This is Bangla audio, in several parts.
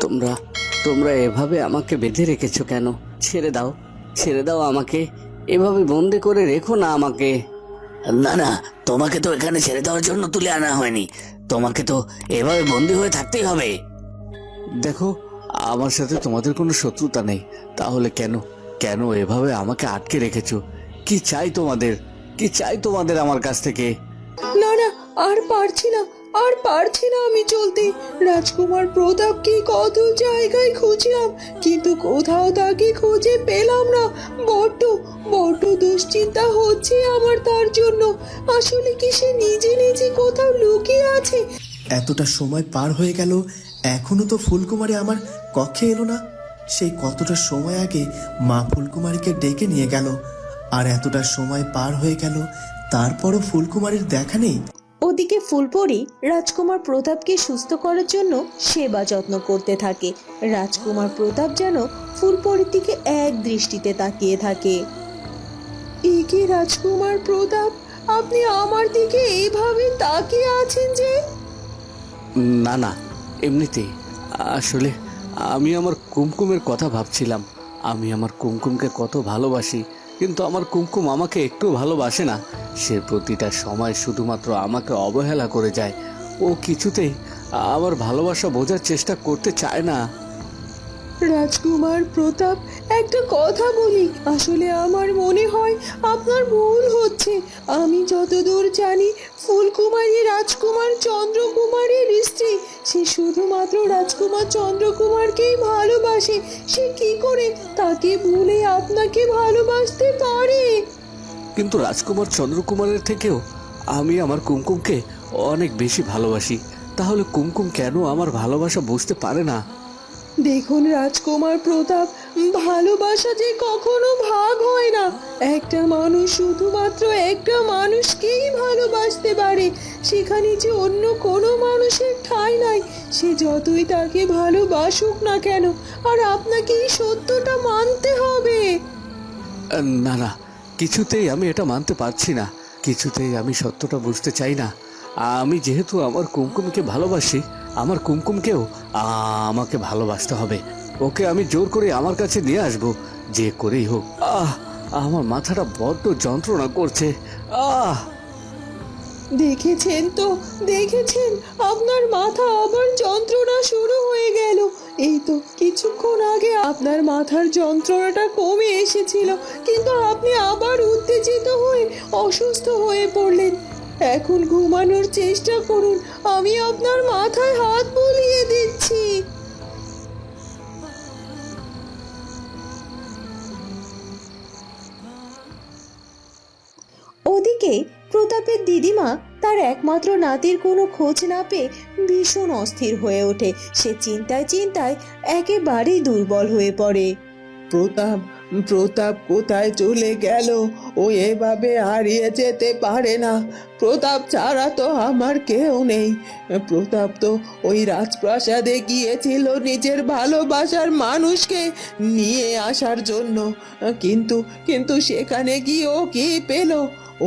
তোমরা তোমরা এভাবে আমাকে বেঁধে রেখেছো কেন? ছেড়ে দাও ছেড়ে দাও আমাকে। এভাবে বন্দি করে রেখো না আমাকে। না না তোমাকে তো এখানে ছেড়ে দেওয়ার জন্য তুলে আনা হয়নি। তোমাকে তো এভাবে বন্দি হয়ে থাকতেই হবে। দেখো আমার সাথে তোমাদের কোনো শত্রুতা নেই। তাহলে কেন? কেন এভাবে আমাকে আটকে রেখেছো? কি চাই তোমাদের? কি চাই তোমাদের আমার কাছ থেকে? না না আর পারছি না। আর পারছি না আমি চলতে। রাজকুমার প্রতাপকে কত জায়গায় খুঁজলাম, কিন্তু কোথাও তাকে খুঁজে পেলাম না। বড্ড বড্ড দুশ্চিন্তা হচ্ছে আমার তার জন্য। আসলে কি সে নিজে নিজে কোথাও লুকিয়ে আছে? এতটা সময় পার হয়ে গেল, এখনও তো ফুলকুমারী আমার কক্ষে এলো না। সেই কতটা সময় আগে মা ফুলকুমারীকে ডেকে নিয়ে গেল, আর এতটা সময় পার হয়ে গেল, তারপরও ফুলকুমারীর দেখা নেই। ওদিকে ফুলপরি রাজকুমার প্রতাপকে সুস্থ করার জন্য সেবা যত্ন করতে থাকে। রাজকুমার প্রতাপ যেন ফুলপরির দিকে এক দৃষ্টিতে তাকিয়ে থাকে। এ রাজকুমার প্রতাপ? আপনি আমার দিকে এইভাবে তাকিয়ে আছেন যে? না না, এমনিতেই। আসলে আমি আমার কুমকুমের কথা ভাবছিলাম। আমি আমার কুমকুমকে কত ভালোবাসি। কিন্তু আমার কুমকুম আমাকে একটু ভালোবাসে না। সে প্রতিটা সময় শুধুমাত্র আমাকে অবহেলা করে যায়। ও কিছুতেই আমার ভালোবাসা বোঝার চেষ্টা করতে চায় না। রাজকুমার প্রতাপ, একটা কথা বলি। আসলে আমার মনে হয় আপনার ভুল হচ্ছে। আমি যতদূর জানি, ফুলকুমারী রাজকুমার চন্দ্রকুমারের স্ত্রী। সে শুধুমাত্র রাজকুমার চন্দ্রকুমারকেই ভালোবাসে। সে কি করে তাকে ভুলে আপনাকে ভালোবাসতে পারে? কিন্তু রাজকুমার চন্দ্রকুমারের থেকেও আমি আমার কুমকুমকে অনেক বেশি ভালোবাসি। তাহলে কুমকুম কেন আমার ভালোবাসা বুঝতে পারে না? দেখুন রাজকুমার প্রতাপ, ভালোবাসা যে কখনো ভাগ হয় না। একটা মানুষ শুধুমাত্র একটা মানুষকেই ভালোবাসতে পারে। সেখানে যে অন্য কোনো মানুষের ঠাঁই নাই, সে যতই তাকে ভালোবাসুক না কেন, আর আপনাকে এই সত্যটা মানতে হবে। না না, কিছুতেই আমি এটা মানতে পারছি না। কিছুতেই আমি সত্যটা বুঝতে চাই না। আমি যেহেতু আমার কুমকুমকে ভালোবাসি আমার কুমকুমকেও আমাকে ভালোবাসতে হবে। ওকে আমি জোর করে আমার কাছে নিয়ে আসব, যে করেই হোক। আহ, আমার মাথাটা বড্ড যন্ত্রণা করছে। আহ। দেখেছেন তো, দেখেছেন, আপনার মাথা আবার যন্ত্রণা শুরু হয়ে গেল। এই তো কিছুক্ষণ আগে আপনার মাথার যন্ত্রণাটা কমে এসেছিল, কিন্তু আপনি আবার উত্তেজিত হয়ে অসুস্থ হয়ে পড়লেন। এখন ঘুমানোর চেষ্টা করুন। আমি আপনার মাথায় হাত বুলিয়ে দিচ্ছি। ওদিকে প্রতাপের দিদিমা তার একমাত্র নাতির কোনো খোঁজ না পেয়ে ভীষণ অস্থির হয়ে ওঠে। সে চিন্তায় চিন্তায় একেবারেই দুর্বল হয়ে পড়ে। প্রতাপ প্রতাপ কোথায় চলে গেল? ও এভাবে হারিয়ে যেতে পারে না। প্রতাপ ছাড়া তো আমার কেউ নেই। প্রতাপ তো ওই রাজপ্রাসাদে গিয়েছিল নিজের ভালোবাসার মানুষকে নিয়ে আসার জন্য। কিন্তু কিন্তু সেখানে গিয়ে ও কি পেল?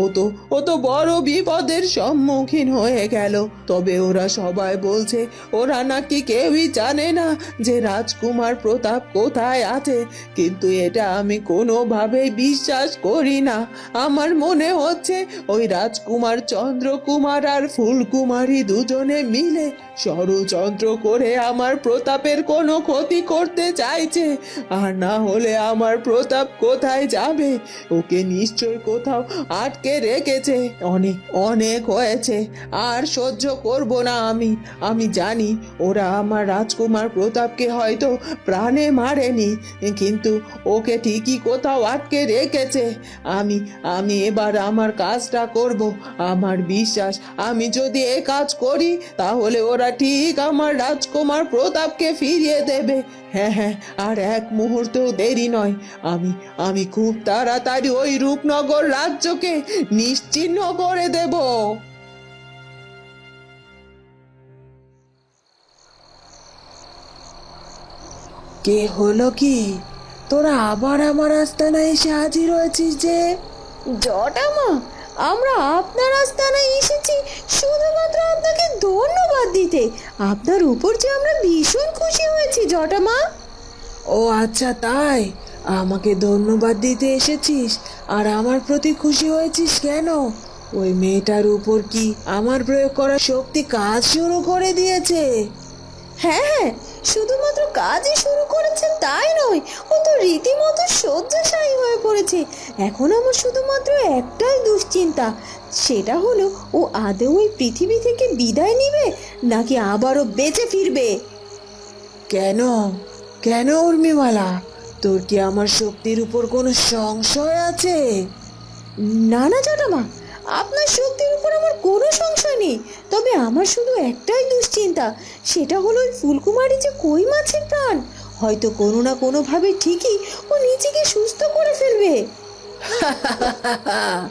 ও তো ও তো বড় বিপদের সম্মুখীন হয়ে গেল। তবে ওরা সবাই বলছে, ওরা নাকি কেউই জানে না যে রাজকুমার প্রতাপ কোথায় আছে। কিন্তু এটা আমি কোনোভাবেই বিশ্বাস করি না। আমার মনে হচ্ছে ওই রাজকুমার চন্দ্রকুমার আর ফুলকুমারী দুজনে মিলে ষড়যন্ত্র করে আমার প্রতাপের কোনো ক্ষতি করতে চাইছে। আর না হলে আমার প্রতাপ কোথায় যাবে? ওকে নিশ্চয় কোথাও আটকে রেখেছে। অনেক অনেক হয়েছে। আর সহ্য করব না আমি। আমি জানি ওরা আমার রাজকুমার প্রতাপকে হয়তো প্রাণে মারেনি, কিন্তু ওকে ঠিকই কোথাও আটকে রেখেছে। আমি আমি এবার আমার কাজটা করব। আমার বিশ্বাস আমি যদি এ কাজ করি তাহলে ওরা ঠিক আমার রাজকুমার প্রতাপকে ফিরিয়ে দেবে। হ্যাঁ হ্যাঁ আর এক মুহূর্তেও দেরি নয়। আমি আমি খুব তাড়াতাড়ি ওই রূপনগর রাজ্যকে নিশ্চিহ্ন করে দেব। কে হলো কি? তোরা আবার আমার আস্তানায় এসে হাজির হয়েছিস যে? জটামা আমরা আপনার আস্তানায় এসেছি শুধুমাত্র আপনাকে ধন্যবাদ দিতে। আপনার উপর যে আমরা ভীষণ খুশি হয়েছি জটামা ও আচ্ছা তাই? আমাকে ধন্যবাদ দিতে এসেছিস? আর আমার প্রতি খুশি হয়েছিস কেন? ওই মেয়েটার উপর কি আমার প্রয়োগ করা শক্তি কাজ শুরু করে দিয়েছে? হ্যাঁ হ্যাঁ শুধুমাত্র কাজই শুরু করেছে তাই নয় ও তো রীতিমতো শয্যাশায়ী হয়ে পড়েছে। এখন আমার শুধুমাত্র একটাই দুশ্চিন্তা সেটা হলো ও আদৌ ওই পৃথিবী থেকে বিদায় নিবে নাকি আবারও বেঁচে ফিরবে? কেন? কেন উর্মিমালা? তোর কি আমার শক্তির উপর কোনো সংশয় আছে? না না জটামা আপনার শক্তির উপর আমার কোনো সংশয় নেই। তবে আমার শুধু একটাই দুশ্চিন্তা, সেটা হলো ওই ফুলকুমারি যে কই মাছের প্রাণ। হয়তো কোনো না কোনোভাবে ঠিকই ও নিজেকে সুস্থ করে ফেলবে।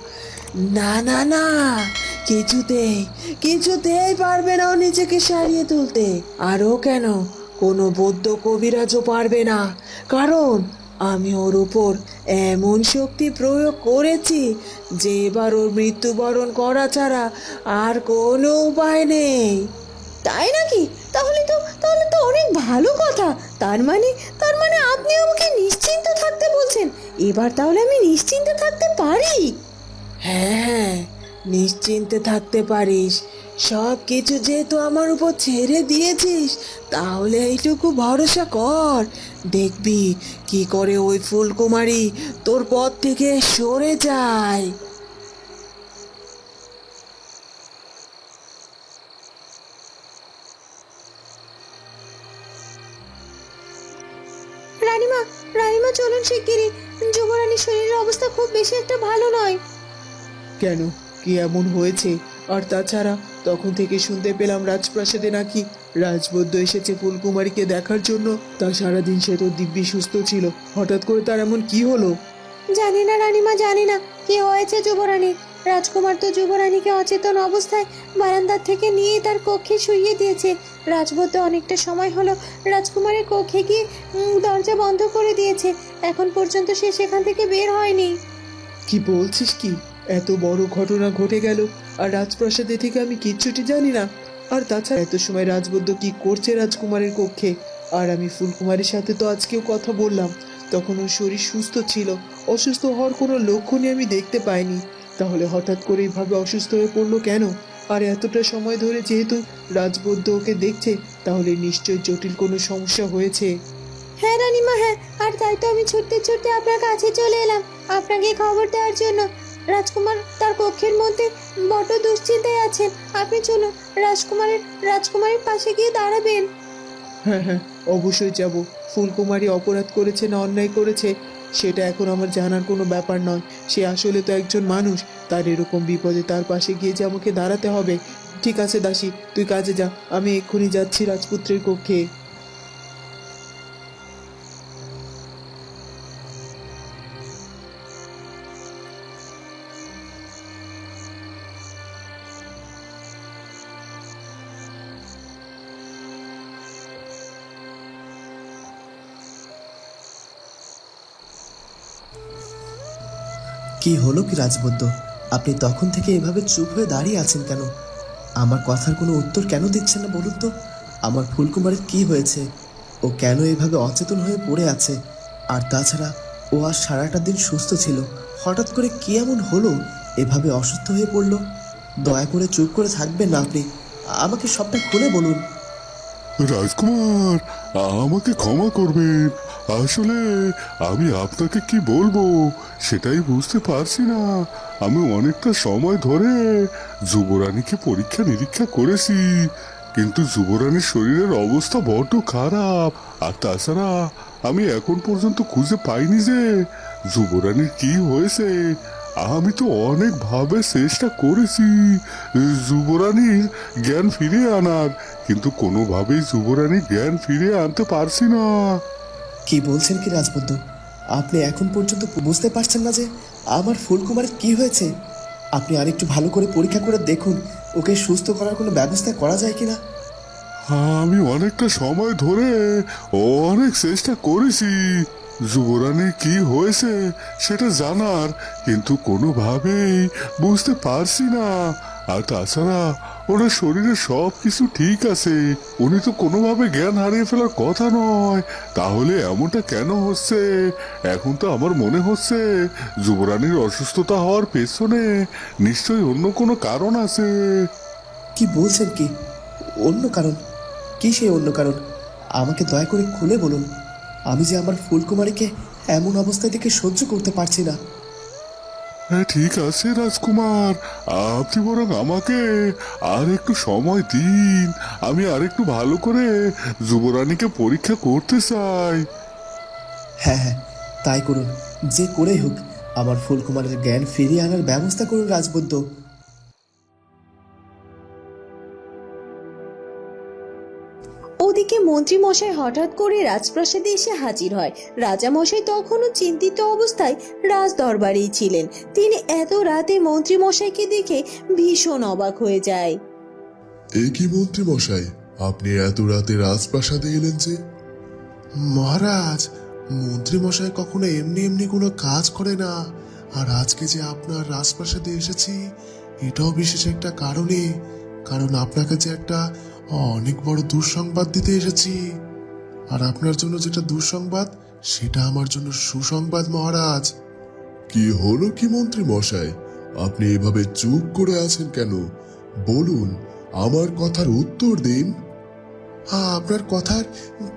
না না না, কিছুতেই কিছুতেই পারবে না ও নিজেকে সারিয়ে তুলতে। আরও কেন? কোনো বৌদ্ধ কবিরাজও পারবে না। কারণ আমি ওর উপর এমন শক্তি প্রয়োগ করেছি যে এবার ওর মৃত্যুবরণ করা ছাড়া আর কোনো উপায় নেই। তাই নাকি? তাহলে তো তাহলে তো অনেক ভালো কথা। তার মানে তার মানে আপনি আমাকে নিশ্চিন্ত থাকতে বলছেন। এবার তাহলে আমি নিশ্চিন্তে থাকতে পারি। হ্যাঁ নিশ্চিন্তে থাকতে পারিস। সব কিছু যেহেতু আমার উপর ছেড়ে দিয়েছিস তাহলে এইটুকু ভরসা কর। দেখবি কি করে ওই ফুলকুমারী তোর পথ থেকে সরে যায়। রানীমা রানীমা চলুন শিগগিরই। যুবরানীর শরীরের অবস্থা খুব বেশি একটা ভালো নয়। কেন? কি এমন হয়েছে? আর তাছাড়া তখন থেকে শুনতে পেলাম রাজপ্রাসাদে নাকি রাজবৈদ্য এসেছে ফুলকুমারীকে দেখার জন্য। তা সারাদিন সে তো দিব্যি সুস্থ ছিল। হঠাৎ করে তার এমন কি হলো? জানি না রানীমা জানি না। কি হয়েছে যুবরানী? রাজকুমার তো যুবরানীকে অচেতন অবস্থায় বারান্দার থেকে নিয়ে তার কক্ষে শুইয়ে দিয়েছে। রাজবদ্য অনেকটা সময় হলো রাজকুমারের কক্ষে গিয়ে দরজা বন্ধ করে দিয়েছে। এখন পর্যন্ত সে সেখান থেকে বের হয়নি। কি বলছিস কি? এত বড় ঘটনা ঘটে গেল। আর রাজপ্রাসাদে থেকে আমি কিচ্ছুটি জানি না। আর তাছাড়া এত সময় রাজবৈদ্য কি করছে রাজকুমারের কক্ষে? আর আমি ফুলকুমারের সাথে তো আজকেও কথা বললাম। তখন ওর শরীর সুস্থ ছিল। অসুস্থ হওয়ার কোনো লক্ষণই আমি দেখতে পাইনি। তাহলে হঠাৎ করে এইভাবে অসুস্থ হয়ে পড়ল কেন? আর এতটা সময় ধরে যেহেতু রাজবৈদ্য ওকে দেখছে, তাহলে নিশ্চয়ই জটিল কোনো সমস্যা হয়েছে। হ্যাঁ রানীমা হ্যাঁ। আর তাই তো আমি ছুটতে ছুটতে আপনার কাছে চলে এলাম। আপনাকে খবর দেওয়ার জন্য রাজকুমার তার কক্ষের মধ্যে বড় দুশ্চিন্তায় আছেন আপনি চলুন, রাজকুমারের রাজকুমারের পাশে গিয়ে দাঁড়াবেন। হ্যাঁ হ্যাঁ অবশ্যই যাব। ফুলকুমারী অপরাধ করেছে না অন্যায় করেছে, সেটা এখন আমার জানার কোনো ব্যাপার নয়। সে আসলে তো একজন মানুষ, তার এরকম বিপদে তার পাশে গিয়ে যে আমাকে দাঁড়াতে হবে। ঠিক আছে দাসী, তুই কাজে যা, আমি এক্ষুনি যাচ্ছি রাজপুত্রের কক্ষে। কি হলো কি রাজবদ্য? আপনি তখন থেকে এভাবে চুপ হয়ে দাঁড়িয়ে আছেন কেন? আমার কথার কোনো উত্তর কেন দিচ্ছেন না বলুন তো? আমার ফুলকুমারের কি হয়েছে? ও কেন এভাবে অচেতন হয়ে পড়ে আছে? আর তাছাড়া, ও আর সারাটা দিন সুস্থ ছিল। হঠাৎ করে কি এমন হলো? এভাবে অসুস্থ হয়ে পড়ল? দয়া করে চুপ করে থাকবেন না আপনি। আমাকে সবটা খুলে বলুন। রাজকুমার, আমাকে ক্ষমা করবেন। আসলে আমি আপনাকে কি বলব? সেটাই বুঝতে পারছি না। আমি অনেকটা সময় ধরে যুবরানীকে পরীক্ষা নিরীক্ষা করেছি, কিন্তু যুবরানীর শরীরের অবস্থা বড্ড খারাপ। আর তাছাড়া আমি এখন পর্যন্ত খুঁজে পাইনি যে যুবরানীর কি হয়েছে। আমি তো অনেকভাবে চেষ্টা করেছি যুবরানীর জ্ঞান ফিরিয়ে আনার, কিন্তু কোনোভাবেই যুবরানীর জ্ঞান ফিরিয়ে আনতে পারছি না। কি বলছেন কি রাজবদ্য আপনি এখন পর্যন্ত বুঝতে পারছেন না যে আমার ফুলকুমারের কি হয়েছে? আপনি আরেকটু ভালো করে পরীক্ষা করে দেখুন, ওকে সুস্থ করার কোনো ব্যবস্থা করা যায় কিনা? আমি অনেকটা সময় ধরে অনেক চেষ্টা করেছি। যুবরানী কি হয়েছে সেটা জানার, কিন্তু কোনোভাবেই বুঝতে পারছি না। আর তাছাড়া ওনার শরীরে সব কিছু ঠিক আছে। উনি তো কোনোভাবে জ্ঞান হারিয়ে ফেলার কথা নয়। তাহলে এমনটা কেন হচ্ছে? এখন তো আমার মনে হচ্ছে যুবরানীর অসুস্থতা হওয়ার পেছনে নিশ্চয়ই অন্য কোনো কারণ আছে। কি বলছেন কি? অন্য কারণ? কি সেই অন্য কারণ? আমাকে দয়া করে খুলে বলুন। আমি যে আমার ফুলকুমারীকে এমন অবস্থায় থেকে সহ্য করতে পারছি না। হ্যাঁ ঠিক আছে রাজকুমার। আপনি বরং আমাকে আর একটু সময় দিন। আমি আর একটু ভালো করে যুবরানীকে পরীক্ষা করতে চাই। হ্যাঁ হ্যাঁ তাই করুন। যে করেই হোক, আমার ফুলকুমারের জ্ঞান ফিরিয়ে আনার ব্যবস্থা করুন রাজবৈদ্য। ওদিকে মন্ত্রী মশাই হঠাৎ করে রাজপ্রাসাদে এসে হাজির হয়। রাজা মশাই তখনও চিন্তিত অবস্থায় রাজ দরবারেই ছিলেন। তিনি এত রাতে মন্ত্রী মশাইকে দেখে ভীষণ অবাক হয়ে যায়। এ কি মন্ত্রী মশাই? আপনি এত রাতে রাজপ্রাসাদে এলেন যে? মহারাজ, মন্ত্রী মশাই কখনো এমনি এমনি কোনো কাজ করে না। আর আজকে যে আপনার রাজপ্রাসাদে এসেছি, এটাও বিশেষ একটা কারণে। কারণ আপনাকে যে একটা অনেক বড় দুঃসংবাদ দিতে এসেছি। আর আপনার জন্য যেটা দুঃসংবাদ সেটা আমার জন্য সুসংবাদ মহারাজ। কি হলো কি মন্ত্রী মশাই? আপনি এভাবে চুপ করে আছেন কেন? বলুন আমার কথার উত্তর দিন। হ্যাঁ আপনার কথার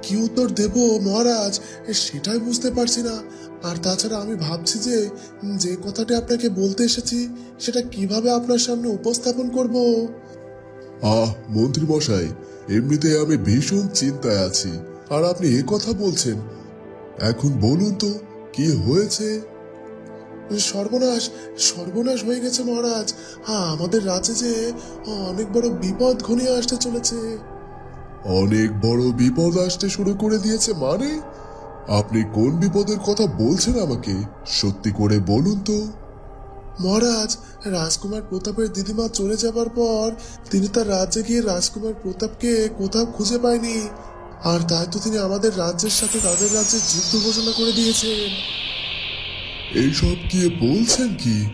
কি উত্তর দেব মহারাজ? সেটাই বুঝতে পারছি না। আর তাছাড়া আমি ভাবছি যে যে কথাটা আপনাকে বলতে এসেছি সেটা কীভাবে আপনার সামনে উপস্থাপন করব? আহ মন্ত্রী মশাই এমনিতে আমি ভীষণ চিন্তায় আছি। আর আপনি এ কথা বলছেন। এখন বলুন তো, কি হয়েছে? সর্বনাশ সর্বনাশ হয়ে গেছে মহারাজ। হ্যাঁ আমাদের রাজ্যে যে অনেক বড় বিপদ ঘনিয়ে আসতে চলেছে। অনেক বড় বিপদ আসতে শুরু করে দিয়েছে মানে? আপনি কোন বিপদের কথা বলছেন আমাকে? সত্যি করে বলুন তো। মহারাজ, রাজকুমার প্রতাপের দিদিমা চলে যাবার পর তিনি তার রাজ্যে গিয়ে রাজকুমার প্রতাপকে কোথাও খুঁজে পায়নি। আর তাই তো তিনি আমাদের রাজ্যের সাথে তাদের রাজ্যের যুদ্ধ ঘোষণা করে দিয়েছেন। এইসব কি বলছেন কি?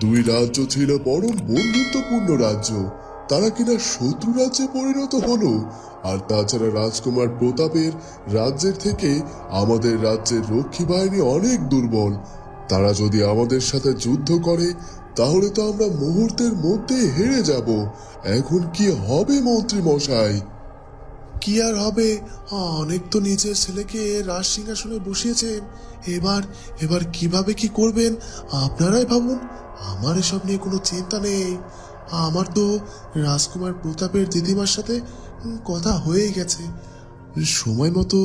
দুই রাজ্য ছিল পরম বন্ধুত্বপূর্ণ রাজ্য। তারা কিনা শত্রু রাজ্যে পরিণত হলো। আর তাছাড়া রাজকুমার প্রতাপের রাজ্যের থেকে আমাদের রাজ্যের রক্ষী বাহিনী অনেক দুর্বল। তারা যদি আমাদের সাথে যুদ্ধ করে, তাহলে তো আমরা মুহূর্তের মধ্যে হেরে যাব। এখন কি হবে, মন্ত্রী মশাই? কি আর হবে? অনেক তো নিজের ছেলেকে রাজ সিংহাসনে বসিয়েছেন এবার এবার কীভাবে কি করবেন? আপনারাই ভাবুন। আমার এসব নিয়ে কোনো চিন্তা নেই। আমার তো রাজকুমার প্রতাপের দিদিমার সাথে কথা হয়েই গেছে। সময় মতো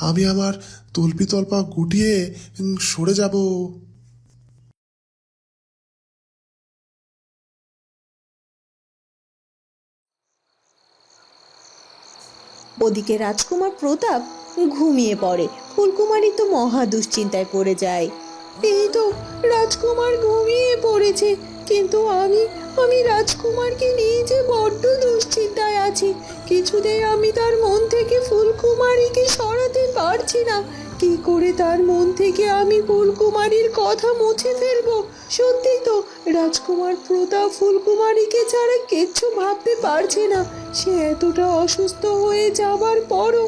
আমি আমার তল্পি তল্পা গুটিয়ে সরে যাব। ওদিকে রাজকুমার প্রতাপ ঘুমিয়ে পড়ে। ফুলকুমারী তো মহা দুশ্চিন্তায় পড়ে যায়। এই তো রাজকুমার ঘুমিয়ে পড়েছে। কিন্তু আমি আমি রাজকুমারকে নিয়ে যে বড্ড দুশ্চিন্তায় আছি। কিছুতেই আমি তার মন থেকে ফুলকুমারীকে সরাতে পারছি না। কি করে তার মন থেকে আমি ফুলকুমারীর কথা মুছে ফেলব? সত্যি তো, রাজকুমার প্রতাপ ফুলকুমারীকে ছাড়া কিচ্ছু ভাবতে পারছে না। সে এতটা অসুস্থ হয়ে যাবার পরও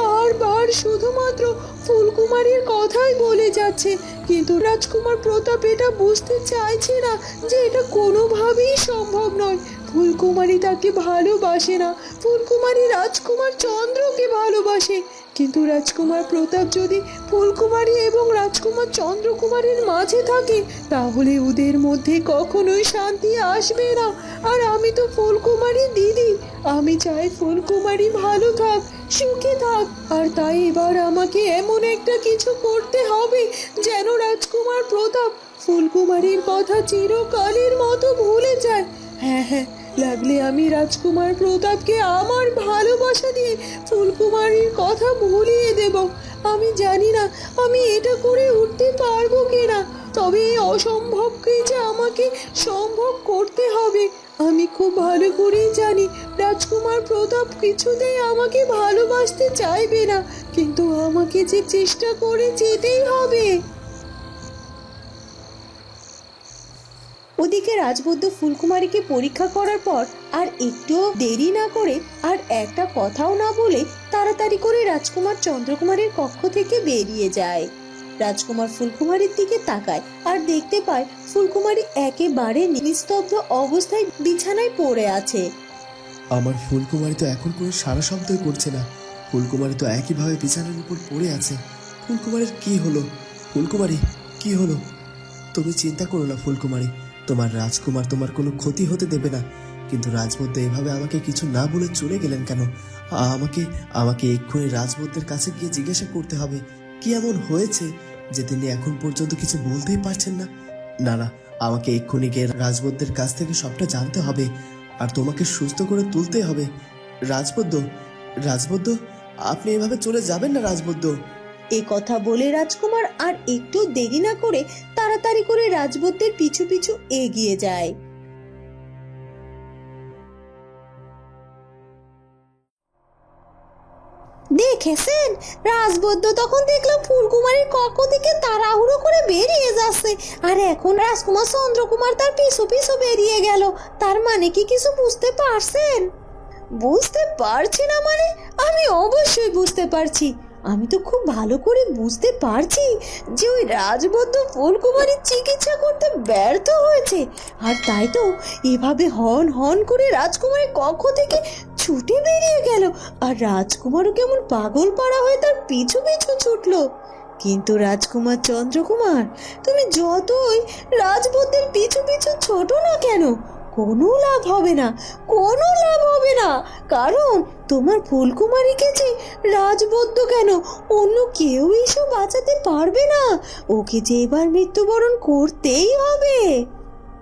বারবার শুধুমাত্র ফুলকুমারীর কথাই বলে যাচ্ছে। কিন্তু রাজকুমার প্রতাপ এটা বুঝতে চাইছে না যে এটা কোনোভাবেই সম্ভব নয়। ফুলকুমারী তাকে ভালোবাসে না। ফুলকুমারী রাজকুমার চন্দ্রকে ভালোবাসে। কিন্তু রাজকুমার প্রতাপ যদি ফুলকুমারী এবং রাজকুমার চন্দ্রকুমারের মাঝে থাকে, তাহলে ওদের মধ্যে কখনোই শান্তি আসবে না। আর আমি তো ফুলকুমারী দিদি। আমি চাই ফুলকুমারী ভালো থাক, সুখে থাক। আর তাই এবার আমাকে এমন একটা কিছু করতে হবে যেন রাজকুমার প্রতাপ ফুলকুমারীর কথা চিরকালের মতো ভুলে যায়। হ্যাঁ হ্যাঁ। লাগলে আমি রাজকুমার প্রতাপকে আমার ভালোবাসা দিয়ে ফুলকুমারীর কথা ভুলিয়ে দেব। আমি জানি না আমি এটা করে উঠতে পারব কিনা, তবে এই অসম্ভবকে যে আমাকে সম্ভব করতে হবে, আমি খুব ভালো করেই জানি রাজকুমার প্রতাপ কিছুতেই আমাকে ভালোবাসতে চাইবে না, কিন্তু আমাকে যে চেষ্টা করে যেতেই হবে। ওদিকে রাজবুদ্ধ ফুলকুমারীকে পরীক্ষা করার পর আর একটুও দেরি না করে আর একটা কথাও না বলে তাড়াতাড়ি করে রাজকুমার চন্দ্রকুমারের কক্ষ থেকে বেরিয়ে যায়। রাজকুমার ফুলকুমারীর দিকে তাকায় আর দেখতে পায় ফুলকুমারী একেবারে নিস্তব্ধ অবস্থায় বিছানায় পড়ে আছে। আমার ফুলকুমারী তো এখন কোনো সারা শব্দই করছে না। ফুলকুমারী তো একইভাবে বিছানার উপর পড়ে আছে। ফুলকুমারীর কি হলো? ফুলকুমারী, কি হলো? তুমি চিন্তা করো না ফুলকুমারী। তোমার রাজকুমার তোমার কোনো ক্ষতি হতে দেবে না। কিন্তু রাজবদ্দ এভাবে আমাকে কিছু না বলে চলে গেলেন কেন? আমাকে আমাকে এক্ষুনি রাজবদ্দের কাছে গিয়ে জিজ্ঞাসা করতে হবে। কি এমন হয়েছে যে তিনি এখন পর্যন্ত কিছু বলতেই পারছেন না? না না, আমাকে এক্ষুনি গিয়ে রাজবদ্দের কাছ থেকে সবটা জানতে হবে আর তোমাকে সুস্থ করে তুলতে হবে। রাজবদ্য রাজবদ্য আপনি এভাবে চলে যাবেন না রাজবদ্য এ কথা বলে রাজকুমার আর একটু দেরি না করে তাড়াতাড়ি করে রাজবদ্যের পিছু পিছু এগিয়ে যায়। দেখেছেন? রাজবদ্য তখন দেখলাম ফুলকুমারীর কক্ষ থেকে তাড়াহুড়ো করে বেরিয়ে যাচ্ছে। আর এখন রাজকুমার চন্দ্রকুমার তার পিছু পিছু বেরিয়ে গেল। তার মানে কি কিছু বুঝতে পারছেন? বুঝতে পারছি না মানে আমি অবশ্যই বুঝতে পারছি। আমি তো খুব ভালো করে বুঝতে পারছি যে ওই রাজবদ্ধ ফুলকুমারীর চিকিৎসা করতে ব্যর্থ হয়েছে। আর তাই তো এভাবে হন হন করে রাজকুমারীর কক্ষ থেকে ছুটে বেরিয়ে গেল। আর রাজকুমারও কেমন পাগল পাড়া হয়ে তার পিছু পিছু ছুটলো। কিন্তু রাজকুমার চন্দ্রকুমার, তুমি যতই রাজবদ্ধের পিছু পিছু ছোট না কেন কোনো লাভ হবে না, কোনো লাভ হবে না। কারণ তোমার ফুলকুমারীকে যে রাজবদ্ধ কেন? অন্য কেউ এসব বাঁচাতে পারবে না। ওকে যে এবার মৃত্যুবরণ করতেই হবে।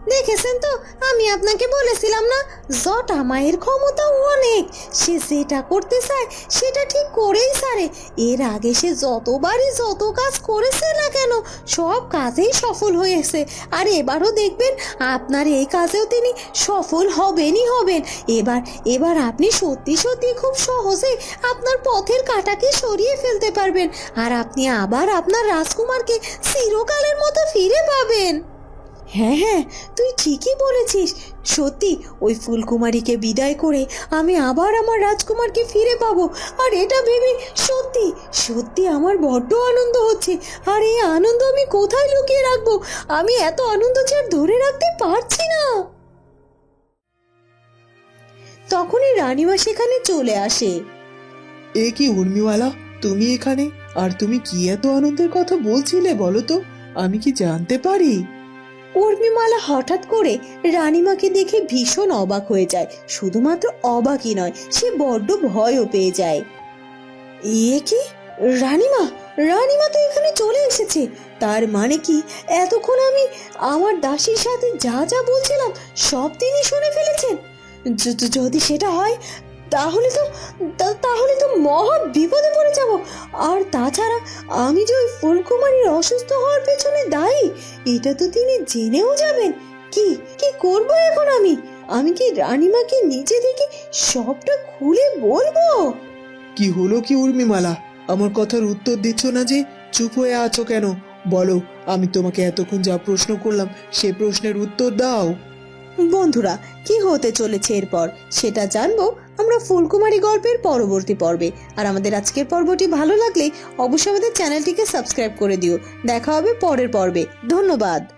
দেখেছেন তো? আমি আপনাকে বলেছিলাম না, জটা মায়ের ক্ষমতা অনেক। সে যেটা করতে চায়, সেটা ঠিক করেই সারে এর আগে সে যতবারই যত কাজ করেছে না কেন, সব কাজেই সফল হয়েছে। আর এবারও দেখবেন, আপনার এই কাজেও তিনি সফল হবেনই হবেন। এবার এবার আপনি সত্যি সত্যি খুব সহজে আপনার পথের কাটাকে সরিয়ে ফেলতে পারবেন। আর আপনি আবার আপনার রাজকুমারকে চিরকালের মতো ফিরে পাবেন। হ্যাঁ হ্যাঁ তুই ঠিকই বলেছিস। সত্যি, ওই ফুলকুমারীকে বিদায় করে আমি আবার আমার রাজকুমারকে ফিরে পাবো। আর এটা ভেবে সত্যি সত্যি আমার বড্ড আনন্দ হচ্ছে। আর এই আনন্দ আমি কোথায় লুকিয়ে রাখব? আমি এত আনন্দ যে আর ধরে রাখতে পারছি না। তখনই রানীমা সেখানে চলে আসে। এ কি উর্মিওয়ালা, তুমি এখানে? আর তুমি কি এত আনন্দের কথা বলছিলে বলো তো? আমি কি জানতে পারি? উর্মিমালা হঠাৎ করে রানীমাকে দেখে ভীষণ অবাক হয়ে যায়। শুধুমাত্র অবাকই নয়, সে বড্ড ভয়ও পেয়ে যায়। এ কি? রানীমা? রানীমা তো এখানে চলে এসেছে। তার মানে কি? এতক্ষণ আমি আমার দাসীর সাথে যা যা বলছিলাম, সব তিনি শুনে ফেলেছেন। যদি সেটা হয় তাহলে তো তাহলে তো মহা বিপদে পড়ে যাব। আর তাছাড়া আমি যে ওই ফুলকুমারীর অসুস্থ হওয়ার পেছনে দায়ী এটা তো তিনি জেনেও যাবেন। কি কি করব এখন আমি? আমি কি রানীমাকে নিচে থেকে সবটা খুলে বলব? কি হলো কি উর্মিমালা? আমার কথার উত্তর দিচ্ছ না যে? চুপ হয়ে আছো কেন? বলো আমি তোমাকে এতক্ষণ যা প্রশ্ন করলাম সে প্রশ্নের উত্তর দাও। বন্ধুরা কি হতে চলেছে এরপর? সেটা জানব আমরা ফুলকুমারী গল্পের পরবর্তী পর্বে। আর আমাদের আজকের পর্বটি ভালো লাগলে অবশ্যই আমাদের চ্যানেলটিকে সাবস্ক্রাইব করে দিও। দেখা হবে পরের পর্বে। ধন্যবাদ।